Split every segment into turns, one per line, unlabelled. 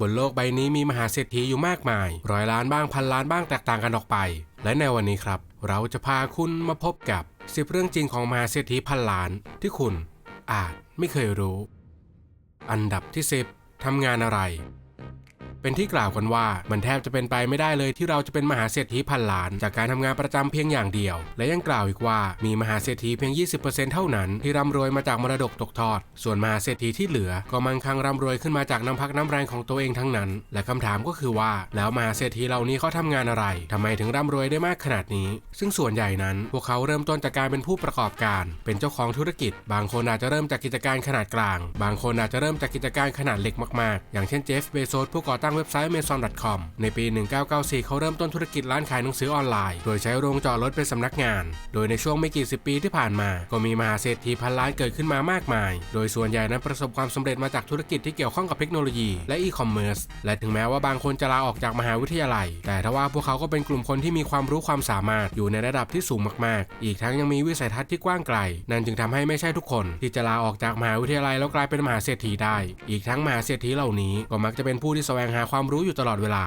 บนโลกใบนี้มีมหาเศรษฐีอยู่มากมาย ร้อยล้านบ้างพันล้านบ้างแตกต่างกันออกไป และในวันนี้ครับ เราจะพาคุณมาพบกับ 10 เรื่องจริงของมหาเศรษฐีพันล้านที่คุณอาจไม่เคยรู้ อันดับที่ 10ทำงานอะไร เป็นที่กล่าวกันว่ามันแทบจะเป็นไปไม่ได้เลยที่เราจะเป็นมหาเศรษฐีพันล้าน จากการทำงานประจำเพียงอย่างเดียว และยังกล่าวอีกว่ามีมหาเศรษฐีเพียง 20%เท่านั้น ที่ร่ำรวยมาจากมรดกตกทอด ส่วนมหาเศรษฐีที่เหลือ ก็มั่งคั่งร่ำรวยขึ้นมาจากน้ำพักน้ำแรงของตัวเองทั้งนั้น และคำถามก็คือว่า แล้วมหาเศรษฐีเหล่านี้เขาทำงานอะไรทำไมถึงร่ำรวยได้มากขนาดนี้ ซึ่งส่วนใหญ่นั้น พวกเขาเริ่มต้นจากการเป็นผู้ประกอบการ เป็นเจ้าของธุรกิจ บางคนอาจจะเริ่มจากกิจการขนาดกลาง บางคนอาจจะเริ่มจากกิจการขนาดเล็กมากๆ อย่างเช่นเจฟเบโซสผู้ก่อตั้งเว็บไซต์ Amazon.com ในปี 1994 เขาเริ่มต้นธุรกิจร้านขายหนังสือออนไลน์ โดยใช้โรงจอดรถเป็นสำนักงาน โดยในช่วงไม่กี่สิบปีที่ผ่านมา ก็มีมหาเศรษฐีพันล้านเกิดขึ้นมามากมาย โดยส่วนใหญ่นั้นประสบความสำเร็จมาจากธุรกิจที่เกี่ยวข้องกับเทคโนโลยีและอีคอมเมิร์ซ และถึงแม้ว่าบางคนจะลาออกจากมหาวิทยาลัย แต่ทว่าพวกเขาก็เป็นกลุ่มคนที่มีความรู้ความสามารถอยู่ในระดับที่สูงมากๆ อีกทั้งยังมีวิสัยทัศน์ที่กว้างไกล นั่นจึงทำให้ไม่ใช่ทุกคนที่จะลาออกจากมหาวิทยาลัยแล้วกลายเป็นมหาเศรษฐีได้ อีกทั้งมหาเศรษฐีเหล่านี้ก็มักจะเป็นผู้ที่แสวงหาความรู้อยู่ตลอดเวลา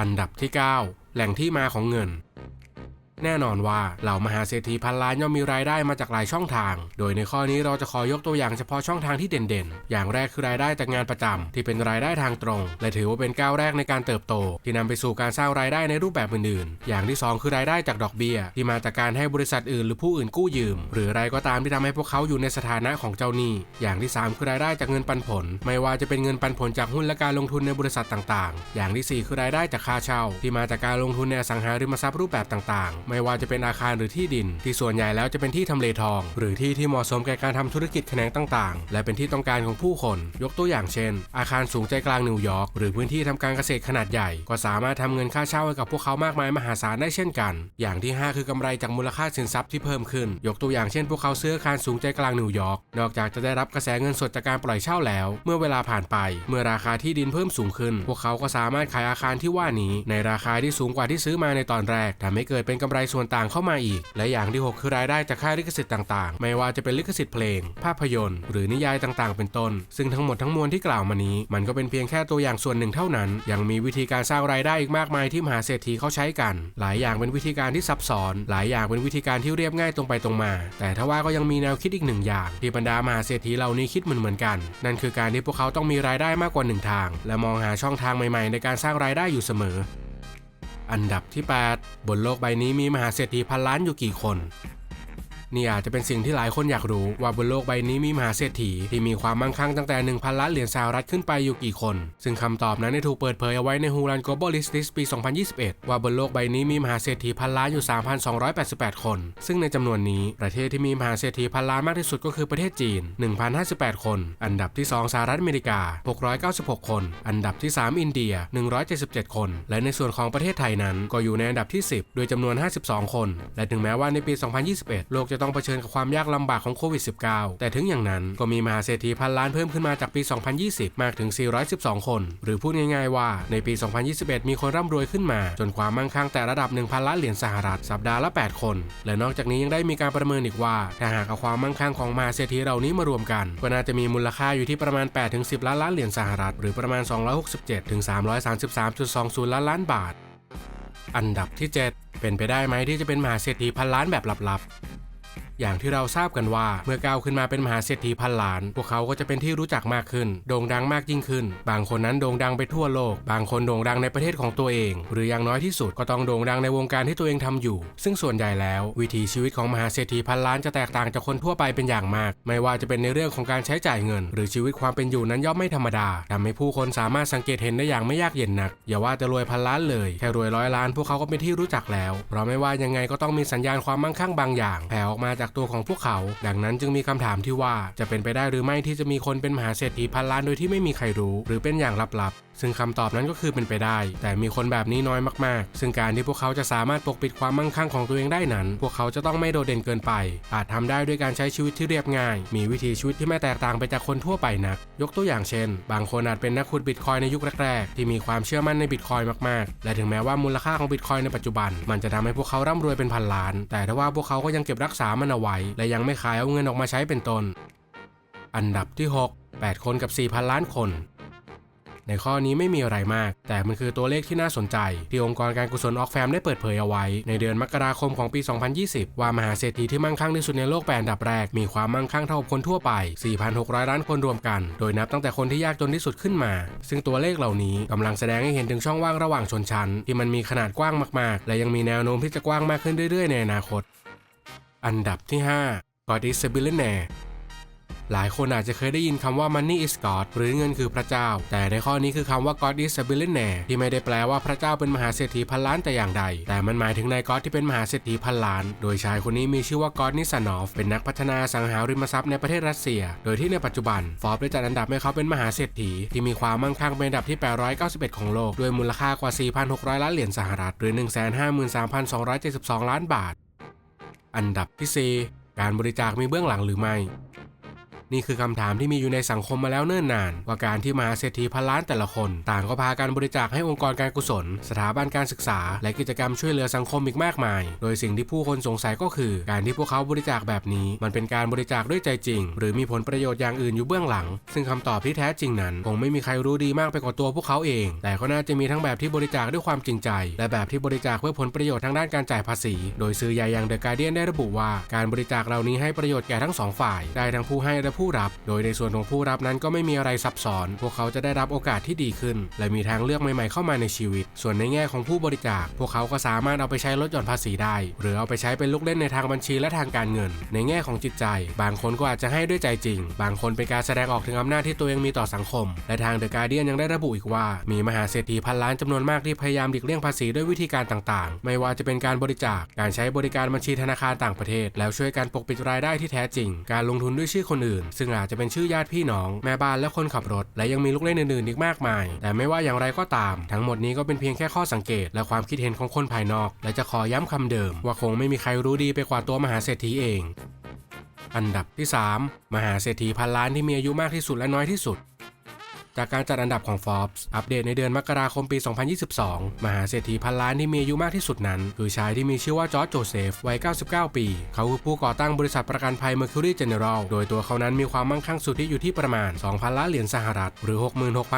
อันดับที่ 9 แหล่งที่มาของเงิน แน่นอนว่าเหล่ามหาเศรษฐีพันล้านย่อมมีรายได้มาจากหลายช่องทาง โดยในข้อนี้เราจะขอยกตัวอย่างเฉพาะช่องทางที่เด่นๆ อย่างแรกคือรายได้จากงานประจำที่เป็นรายได้ทางตรง และถือว่าเป็นก้าวแรกในการเติบโต ที่นำไปสู่การสร้างรายได้ในรูปแบบอื่นๆ อย่างที่สองคือรายได้จากดอกเบี้ย ที่มาจากการให้บริษัทอื่นหรือผู้อื่นกู้ยืม หรืออะไรก็ตามที่ทำให้พวกเขาอยู่ในสถานะของเจ้าหนี้ อย่างที่สามคือรายได้จากเงินปันผล ไม่ว่าจะเป็นเงินปันผลจากหุ้นและการลงทุนในบริษัทต่างๆ อย่างที่สี่คือรายได้จากค่าเช่า ที่มาจากการลงทุนในอสังหาริมทรัพย์รูปแบบต่างๆไม่ว่าจะเป็นอาคารหรือที่ดิน ที่ส่วนใหญ่แล้วจะเป็นที่ทำเลทอง หรือที่ที่เหมาะสมแก่การทำธุรกิจแขนงต่างๆ และเป็นที่ต้องการของผู้คน ยกตัวอย่างเช่น อาคารสูงใจกลางนิวยอร์กหรือพื้นที่ทำการเกษตรขนาดใหญ่ ก็สามารถทำเงินค่าเช่าให้กับพวกเขามากมายมหาศาลได้เช่นกัน อย่างที่ 5 คือกำไรจากมูลค่าสินทรัพย์ที่เพิ่มขึ้น ยกตัวอย่างเช่น พวกเขาซื้ออาคารสูงใจกลางนิวยอร์กนอกจากจะได้รับกระแสเงินสดจากการปล่อยเช่าแล้ว เมื่อเวลาผ่านไป เมื่อราคาที่ดินเพิ่มสูงขึ้น พวกเขาก็สามารถขายอาคารที่ว่านี้ ในราคาที่สูงกว่าที่ซื้อมาในตอนแรกทำให้เกิดเป็นกำไรส่วนต่างเข้ามาอีก และอย่างที่ 6 คือรายได้จากค่าลิขสิทธิ์ต่างๆ ไม่ว่าจะเป็นลิขสิทธิ์เพลง ภาพยนตร์ หรือนิยายต่างๆ เป็นต้น ซึ่งทั้งหมดทั้งมวลที่กล่าวมานี้ มันก็เป็นเพียงแค่ตัวอย่างส่วนหนึ่งเท่านั้น ยังมีวิธีการสร้างรายได้อีกมากมายที่มหาเศรษฐีเขาใช้กัน หลายอย่างเป็นวิธีการที่ซับซ้อน หลายอย่างเป็นวิธีการที่เรียบง่ายตรงไปตรงมา แต่ทว่าก็ยังมีแนวคิดอีกหนึ่งอย่าง ที่บรรดามหาเศรษฐีเหล่านี้คิดเหมือนเหมือนกัน นั่นคือการที่พวกเขาต้องมีรายได้มากกว่าหนึ่งทาง และมองหาช่องทางใหม่ ๆ ในการสร้างรายได้อยู่เสมอ อันดับที่ 8 บนโลกใบนี้มีมหาเศรษฐีพันล้านอยู่กี่คน นี่อาจจะเป็นสิ่งที่หลายคนอยากรู้ว่าบนโลกใบนี้มีมหาเศรษฐีที่มีความมั่งคั่งตั้งแต่ 1,000 ล้านเหรียญสหรัฐขึ้นไปอยู่กี่คน ซึ่งคำตอบนั้นได้ถูกเปิดเผยเอาไว้ใน Hulan Global List ปี 2021 ว่าบนโลกใบนี้มีมหาเศรษฐีพันล้านอยู่ 3,288 คน ซึ่งในจำนวนนี้ประเทศที่มีมหาเศรษฐีพันล้านมากที่สุดก็คือประเทศจีน 1,058 คน อันดับที่ 2 สหรัฐอเมริกา 696 คน อันดับที่ 3 อินเดีย 177 คน และในส่วนของประเทศไทยนั้นก็อยู่ในอันดับที่ 10 โดยจำนวน 52 คน และถึงแม้ว่าในปี 2021 โลกจะต้ององเผชิญกับความยากลำบากของโควิด -19 แต่ถึงอย่างนั้นก็มีมหาเศรษฐีพันล้านเพิ่มขึ้นมาจากปี 2020 มากถึง 412 คน หรือพูดง่ายๆว่าในปี 2021 มีคนร่ำรวยขึ้นมา จนความมั่งคั่งแต่ระดับ 1,000 ล้านเหรียญสหรัฐสัปดาห์ละ 8 คน และนอกจากนี้ยังได้มีการประเมินอีกว่า ถ้าหากเอาความมั่งคั่งของมหาเศรษฐีเหล่านี้มารวมกัน ก็น่าจะมีมูลค่าอยู่ที่ประมาณ 8-10 ล้านล้านเหรียญสหรัฐ หรือประมาณ 267-333.20 ล้านล้านบาท อันดับที่ 7 เป็นไปได้ไหมที่จะเป็นมหาเศรษฐีพันล้านแบบลับๆ อย่างที่เราทราบกันว่าเมื่อก้าวขึ้นมาเป็นมหาเศรษฐีพันล้าน พวกเขาก็จะเป็นที่รู้จักมากขึ้น โด่งดังมากยิ่งขึ้น บางคนนั้นโด่งดังไปทั่วโลก บางคนโด่งดังในประเทศของตัวเอง หรืออย่างน้อยที่สุดก็ต้องโด่งดังในวงการที่ตัวเองทำอยู่ ซึ่งส่วนใหญ่แล้ว วิถีชีวิตของมหาเศรษฐีพันล้านจะแตกต่างจากคนทั่วไปเป็นอย่างมาก ไม่ว่าจะเป็นในเรื่องของการใช้จ่ายเงิน หรือชีวิตความเป็นอยู่นั้นย่อมไม่ธรรมดาทำให้ผู้คนสามารถสังเกตเห็นได้อย่างไม่ยากเย็นนัก อย่าว่าจะรวยพันล้านเลยแค่รวยร้อยล้าน พวกเขาก็เป็นที่รู้จักแล้ว เพราะไม่ว่ายังไงก็ต้องมีสัญญาณความมั่งคั่งบางอย่างแผ่ออกมาจากตัวของพวกเขา ดังนั้นจึงมีคำถามที่ว่าจะเป็นไปได้หรือไม่ที่จะมีคนเป็นมหาเศรษฐีพันล้านโดยที่ไม่มีใครรู้ หรือเป็นอย่างลับๆ ซึ่งคำตอบนั้นก็คือเป็นไปได้ แต่มีคนแบบนี้น้อยมากๆ ซึ่งการที่พวกเขาจะสามารถปกปิดความมั่งคั่งของตัวเองได้นั้น พวกเขาจะต้องไม่โดดเด่นเกินไป อาจทำได้ด้วยการใช้ชีวิตที่เรียบง่าย มีวิถีชีวิตที่ไม่แตกต่างไปจากคนทั่วไปนัก ยกตัวอย่างเช่น บางคนอาจเป็นนักขุดบิตคอยในยุคแรกๆ ที่มีความเชื่อมั่นในบิตคอยมากๆ และถึงแม้ว่ามูลค่าของบิตคอยในปัจจุบัน มันจะทำให้พวกเขาร่ำรวยเป็นพันล้าน แต่ถ้าว่าพวกเขาก็ยังเก็บรักษามันเอาไว้ และยังไม่ขายเอาเงินออกมาใช้เป็นต้น อันดับที่ 6 8 คนกับ4,000 ล้านคน ในข้อนี้ไม่มีอะไรมาก แต่มันคือตัวเลขที่น่าสนใจ ที่องค์กรการกุศลออกแฟมได้เปิดเผยเอาไว้ ในเดือนมกราคมของปี 2020 ว่ามหาเศรษฐีที่มั่งคั่งที่สุดในโลกแปดอันดับแรก มีความมั่งคั่งเท่ากับคนทั่วไป 4,600 ล้านคนรวมกัน โดยนับตั้งแต่คนที่ยากจนที่สุดขึ้นมา ซึ่งตัวเลขเหล่านี้กำลังแสดงให้เห็นถึงช่องว่างระหว่างชนชั้น ที่มันมีขนาดกว้างมากๆ และยังมีแนวโน้มที่จะกว้างมากขึ้นเรื่อยๆ ในอนาคต อันดับที่ 5 God is a billionaire หลายคนอาจจะเคยได้ยินคำว่า money is God หรือเงินคือพระเจ้า แต่ในข้อนี้คือคำว่า God is a billionaire ที่ไม่ได้แปลว่าพระเจ้าเป็นมหาเศรษฐีพันล้านแต่อย่างใด แต่มันหมายถึงนายก๊อตที่เป็นมหาเศรษฐีพันล้าน โดยชายคนนี้มีชื่อว่าก๊อนิสานอฟ เป็นนักพัฒนาสังหาริมทรัพย์ในประเทศรัสเซีย โดยที่ในปัจจุบันฟอร์บได้จัดอันดับให้เขาเป็นมหาเศรษฐีที่มีความมั่งคั่งเป็นอันดับที่ 891 ของโลก ด้วยมูลค่ากว่า 4,600 ล้านเหรียญสหรัฐ หรือ 153,272 ล้านบาท อันดับที่ 4 การบริจาคมีเบื้องหลังหรือไม่ นี่คือคำถามที่มีอยู่ในสังคมมาแล้วเนิ่นนาน ว่าการที่มหาเศรษฐีพันล้านแต่ละคน ต่างก็พาการบริจาคให้องค์กรการกุศล สถาบันการศึกษา และกิจกรรมช่วยเหลือสังคมอีกมากมาย โดยสิ่งที่ผู้คนสงสัยก็คือ การที่พวกเขาบริจาคแบบนี้ มันเป็นการบริจาคด้วยใจจริง หรือมีผลประโยชน์อย่างอื่นอยู่เบื้องหลัง ซึ่งคำตอบที่แท้จริงนั้นคงไม่มีใครรู้ดีมากไปกว่าตัวพวกเขาเอง แต่ก็น่าจะมีทั้งแบบที่บริจาคด้วยความจริงใจ และแบบที่บริจาคเพื่อผลประโยชน์ทางด้านการจ่ายภาษี โดยสื่อใหญ่อย่างเดอะการเดียนได้ระบุว่าการบริจาคเหล่านี้ให้ประโยชน์แก่ทั้งสองฝ่ายได้ทั้งผู้ให้และผู้รับ โดยในส่วนของผู้รับนั้นก็ไม่มีอะไรซับซ้อน พวกเขาจะได้รับโอกาสที่ดีขึ้น และมีทางเลือกใหม่ๆเข้ามาในชีวิต ส่วนในแง่ของผู้บริจาค พวกเขาก็สามารถเอาไปใช้ลดหย่อนภาษีได้ หรือเอาไปใช้เป็นลูกเล่นในทางบัญชีและทางการเงิน ในแง่ของจิตใจ บางคนก็อาจจะให้ด้วยใจจริง บางคนเป็นการแสดงออกถึงอำนาจที่ตัวเองมีต่อสังคม และทางเดอะการเดียนยังได้ระบุอีกว่า มีมหาเศรษฐีพันล้านจำนวนมากที่พยายามหลีกเลี่ยงภาษีด้วยวิธีการต่างๆ ไม่ว่าจะเป็นการบริจาค การใช้บริการบัญชีธนาคารต่างประเทศ แล้วช่วยการปกปิดรายได้ที่แท้จริง การลงทุนด้วยชื่อคนอื่นซึ่งอาจจะเป็นชื่อญาติพี่น้อง แม่บ้านและคนขับรถ และยังมีลูกเล่นอื่นๆอีกมากมาย แต่ไม่ว่าอย่างไรก็ตาม ทั้งหมดนี้ก็เป็นเพียงแค่ข้อสังเกต และความคิดเห็นของคนภายนอก และจะขอย้ำคำเดิม ว่าคงไม่มีใครรู้ดีไปกว่าตัวมหาเศรษฐีเอง อันดับที่ 3 มหาเศรษฐีพันล้านที่มีอายุมากที่สุดและน้อยที่สุด จากการจัดอันดับของ Forbes อัปเดตในเดือนมกราคมปี 2022 มหาเศรษฐีพันล้านที่มีอายุมากที่สุดนั้น คือชายที่มีชื่อว่าจอร์จโจเซฟวัย 99 ปี เขาคือผู้ก่อตั้งบริษัทประกันภัย Mercury General โดยตัวเขานั้นมีความมั่งคั่งสุทธิอยู่ที่ประมาณ 2,000 ล้านเหรียญสหรัฐ หรือ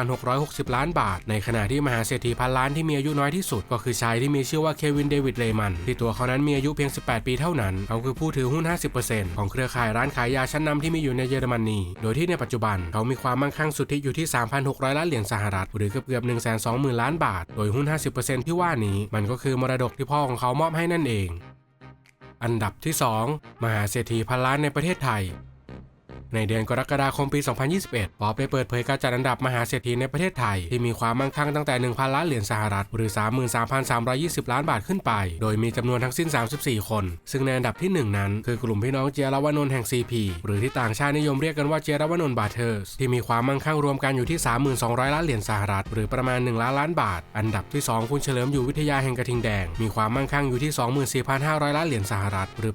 66,660 ล้านบาท ในขณะที่มหาเศรษฐีพันล้านที่มีอายุน้อยที่สุด ก็คือชายที่มีชื่อว่าเควินเดวิดเลมันที่ตัวเขานั้นมีอายุเพียง 18 ปีเท่านั้น เขาคือผู้ถือหุ้น 50%ของเครือข่ายร้านขายยาชั้นนำที่มีอยู่ในเยอรมนีโดยที่ในปัจจุบันเขามีความมั่งคั่งสุทธิอยู่ที่3,600 ล้านเหรียญสหรัฐ หรือเกือบเกือบ1 2 0 0 0 0 ล้านบาท โดยหุ้น 50%ที่ว่านี้มันก็คือมรดกที่พ่อของเขามอบให้นั่นเอง อันดับที่ 2 มหาเศรษฐีพันล้านในประเทศไทย ในเดือนกรกฎาคมปี 2021 ป๊อบได้เปิดเผยการจัดอันดับมหาเศรษฐีในประเทศไทย ที่มีความมั่งคั่งตั้งแต่ 1,000 ล้านเหรียญสหรัฐ หรือ 33,320 ล้านบาทขึ้นไป โดยมีจำนวนทั้งสิ้น 34 คน ซึ่งในอันดับที่ 1 นั้น คือกลุ่มพี่น้องเจรวนนท์แห่ง CP หรือที่ต่างชาตินิยมเรียกกันว่าเจรวนนท์บาเทอร์สที่มีความมั่งคั่งรวมกันอยู่ที่ 32,000 ล้านเหรียญสหรัฐ หรือประมาณ 1 ล้านล้านบาท อันดับที่ 2 คุณเฉลิมอยู่วิทยาแห่งกระทิงแดง มีความมั่งคั่งอยู่ที่ 24,500 ล้านเหรียญสหรัฐ หรือ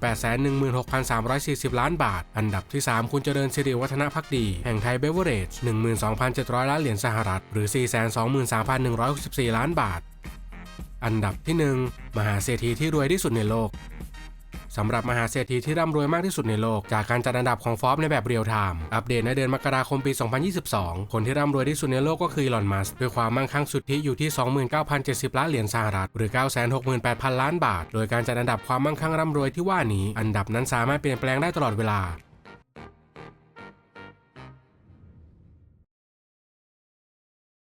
816,340 ล้านบาท อันดับที่ 3 คุณเจริญสิริวัฒนพักดี แห่งไทยเบเวอร์เรจ12,700 ล้านเหรียญสหรัฐ หรือ 423,164 ล้านบาท อันดับที่ 1 มหาเศรษฐีที่รวยที่สุดในโลกสำหรับมหาเศรษฐีที่ร่ำรวยมากที่สุดในโลก จากการจัดอันดับของฟอร์บในแบบเรียลไทม์อัปเดตในเดือนมกราคมปี 2022 คนที่ร่ำรวยที่สุดในโลกก็คืออีลอนมัสด้วยความมั่งคั่งสุทธิอยู่ที่ 29,070 ล้านเหรียญสหรัฐ หรือ 968,000 ล้านบาท โดยการจัดอันดับความมั่งคั่งร่ำรวยที่ว่านี้ อันดับนั้นสามารถเปลี่ยนแปลงได้ตลอดเวลา